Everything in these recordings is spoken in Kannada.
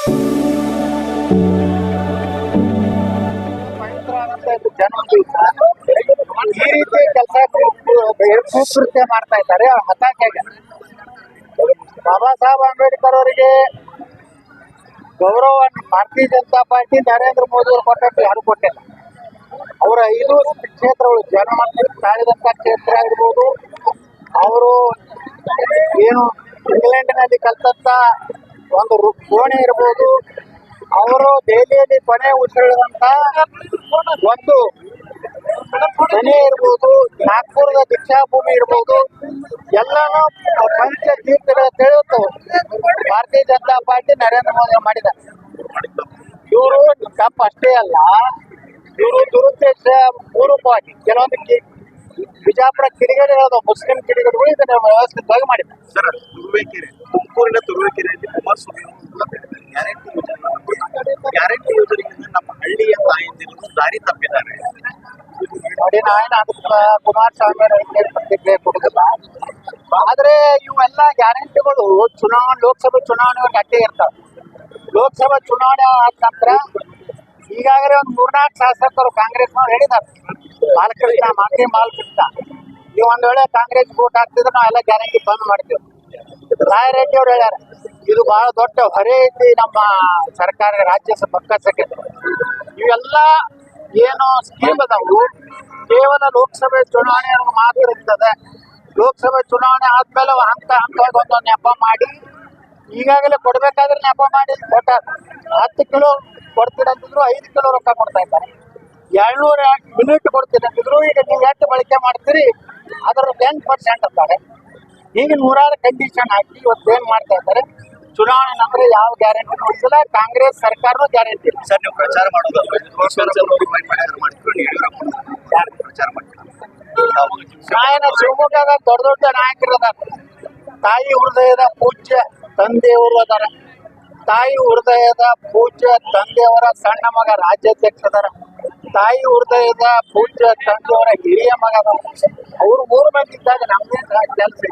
ಈ ರೀತಿ ಕೆಲಸ ಕೃತ್ಯ ಮಾಡ್ತಾ ಇದ್ದಾರೆ ಹತಾಶೆಗೆ ಬಾಬಾ ಸಾಹೇಬ್ ಅಂಬೇಡ್ಕರ್ ಅವರಿಗೆ ಗೌರವವನ್ನು ಭಾರತೀಯ ಜನತಾ ಪಾರ್ಟಿ ನರೇಂದ್ರ ಮೋದಿ ಅವರು ಕೊಟ್ಟದ್ದು ಯಾರು ಕೊಟ್ಟಿಲ್ಲ. ಅವರ ಐದು ಕ್ಷೇತ್ರಗಳು ಜನಮನ ತಾಳಿದಂತ ಕ್ಷೇತ್ರ ಆಗಿರ್ಬೋದು, ಅವರು ಏನು ಇಂಗ್ಲೆಂಡಿನಲ್ಲಿ ಕಲ್ತಂತ ಒಂದು ಕೋಣೆ ಇರ್ಬೋದು. ಅವರು ದೆಹಲಿಯಲ್ಲಿ ಕೊನೆ ಉಸಿರಿದಂತ ಒಂದು ಮನೆ ಇರ್ಬೋದು, ನಾಗ್ಪುರದ ದೀಕ್ಷಾಭೂಮಿ ಇರ್ಬೋದು. ಎಲ್ಲಾನು ಪಂಚ ತೀರ್ಥಗಳ ತಿಳಿಯುತ್ತವು ಭಾರತೀಯ ಜನತಾ ಪಾರ್ಟಿ ನರೇಂದ್ರ ಮೋದಿ ಮಾಡಿದ. ಇವರು ತಪ್ಪು ಅಷ್ಟೇ ಅಲ್ಲ. ಇವರು ದುರುದ್ದೇಶ ಪೂರ್ವಕವಾಗಿ ಕೆಲವೊಂದು ಕಿ- ಬಿಜಾಪುರ ಕಿಡಿಗೇಡಿಗಳು ಮುಸ್ಲಿಂ ಕಿಡಿಗೇಡಿಗಳು ಇದನ್ನ ವ್ಯವಸ್ಥಿತವಾಗಿ ಮಾಡಿದ್ದಾರೆ. ಸರ್ ತುರುವೇಕೆರೆ ತುಮಕೂರಿನ ತುರುವೇಕೆರೆಯಲ್ಲಿ ಕುಮಾರಸ್ವಾಮಿ ಗ್ಯಾರಂಟಿ ಯೋಜನೆಯಿಂದ ನಮ್ಮ ಹಳ್ಳಿಯ ತಾಯಂದಿರು ದಾರಿ ತಪ್ಪಿದ್ದಾರೆ. ನೋಡಿ ಅದಕ್ಕೆ ಕುಮಾರಸ್ವಾಮಿ ಅವರಿಗೆ ಪ್ರತಿಕ್ರಿಯೆ ಕೊಡುದಿಲ್ಲ ಆದ್ರೆ ಇವೆಲ್ಲ ಗ್ಯಾರಂಟಿಗಳು ಚುನಾವಣೆ ಲೋಕಸಭೆ ಚುನಾವಣೆ ಗಟ್ಟಿ ಇರ್ತಾವೆ. ಲೋಕಸಭಾ ಚುನಾವಣೆ ಆದ ನಂತರ ಈಗಾಗಲೇ ಒಂದು ಮೂರ್ನಾಲ್ಕು ಶಾಸಕರು ಕಾಂಗ್ರೆಸ್ನವ್ರು ಹೇಳಿದ್ದಾರೆ. ಬಾಲಕೃಷ್ಣ, ಮಾನ್ಯ ಬಾಲಕೃಷ್ಣ. ನೀವು ಒಂದ್ ವೇಳೆ ಕಾಂಗ್ರೆಸ್ ವೋಟ್ ಹಾಕ್ತಿದ್ರೆ ನಾವೆಲ್ಲ ಗ್ಯಾರಂಟಿ ಬಂದ್ ಮಾಡ್ತೀವಿ. ರಾಯರೆಡ್ಡಿ ಅವ್ರು ಹೇಳ್ಯಾರ, ಇದು ಬಹಳ ದೊಡ್ಡ ಹೊರೆ ಐತಿ ನಮ್ಮ ಸರ್ಕಾರ ರಾಜ್ಯ ಬೊಕ್ಕಸಕ್ಕೆ ಇವೆಲ್ಲ ಏನು ಸ್ಕೀಮ್ ಅದಾವು. ಕೇವಲ ಲೋಕಸಭೆ ಚುನಾವಣೆ ಮಾತ್ರ ಇರ್ತದೆ. ಲೋಕಸಭೆ ಚುನಾವಣೆ ಆದ್ಮೇಲೆ ಹಂತ ಹಂತವಾಗಿ ಒಂದೊಂದು ನೆಪ ಮಾಡಿ ಈಗಾಗಲೇ ಕೊಡ್ಬೇಕಾದ್ರೆ ನೆಪ ಮಾಡಿ ಕೊಟ್ಟ ಹತ್ತು ಕಿಲೋ ಕೊಡ್ತೀರ ಅಂತಂದ್ರು ಐದು ಕಿಲೋ ರೊಕ್ಕ ಕೊಡ್ತಾ ಇದ್ದಾರೆ. ಎರಡ್ನೂರ ಮಿನಿಟ್ ಕೊಡ್ತೀರ ಅಂತಿದ್ರು ಈಗ ನೀವು ಎಷ್ಟು ಬಳಕೆ ಮಾಡ್ತೀರಿ ಅದರ ಟೆನ್ ಪರ್ಸೆಂಟ್ ಅಂತಾರೆ. ಈಗ ನೂರಾರು ಕಂಡೀಷನ್ ಹಾಕಿ ಇವತ್ತು ಏನ್ ಮಾಡ್ತಾ ಇದ್ದಾರೆ ಚುನಾವಣೆ ನಂತರ ಯಾವ ಗ್ಯಾರಂಟಿ ಕೊಡ್ತಿಲ್ಲ ಕಾಂಗ್ರೆಸ್ ಸರ್ಕಾರನು ಗ್ಯಾರಂಟಿ ಇಲ್ಲ. ಸರ್ ನೀವು ಪ್ರಚಾರ ಮಾಡೋದು ಪ್ರಚಾರ ಮಾಡ್ತಿದ್ರು ಶಿವಮೊಗ್ಗದ ದೊಡ್ಡ ದೊಡ್ಡ ನಾಯಕರು ಅದಾರ. ತಾಯಿ ಹೃದಯದ ಪೂಜ್ಯ ತಂದೆಯವರು ಅದಾರ. ತಾಯಿ ಹೃದಯದ ಪೂಜ್ಯ ತಂದೆಯವರ ಸಣ್ಣ ಮಗ ರಾಜ್ಯಾಧ್ಯಕ್ಷ ಅದಾರ. ತಾಯಿ ಹೃದಯದ ಪೂಜ್ಯ ತಂದೆಯವರ ಹಿರಿಯ ಮಗ ಅದ ಅವ್ರು ಮೂರು ಮಂದಿ ಇದ್ದಾಗ ನಮ್ದೇ ಕೆಲಸ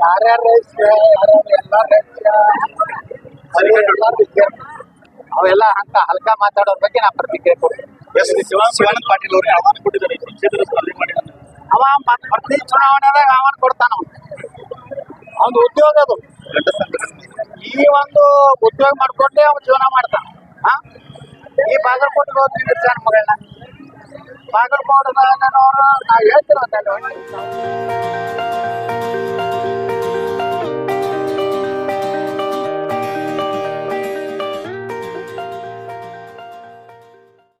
ಯಾರ್ಯಾರ ರೈಸ್ ಎಲ್ಲಾರು ಎಲ್ಲ ರೈಸ್ ಅವೆಲ್ಲ ಅಂತ ಹಲ್ಕ ಮಾತಾಡೋರ್ ಬಗ್ಗೆ ನಾ ಪ್ರತಿಕ್ರಿಯೆ ಕೊಡ್ತೀನಿ. ಎಸ್ ಶಿವಾನಂದ ಪಾಟೀಲ್ ಅವರು ಆಹ್ವಾನ ಕೊಟ್ಟಿದ್ದಾರೆ. ಈ ಸ್ಪರ್ಧೆ. ಅವ ಪ್ರತಿ ಚುನಾವಣೆದಾಗ ಅವನ್ ಕೊಡ್ತಾನ ಒಂದು ಉದ್ಯೋಗ ಅದು. ಈ ಒಂದು ಉದ್ಯೋಗ ಮಾಡ್ಕೊಂಡೆ ಅವ್ನು ಜೀವನ ಮಾಡ್ತಾನ. ಈ ಬಾಗಲಕೋಟೆ ಹೋಗ್ತೀನಿ ಸಣ್ಣ ಮಗಳನ್ನ. ಬಾಗಲಕೋಟೆದವರು ನಾವ್ ಹೇಳ್ತಿರೋದಲ್ಲ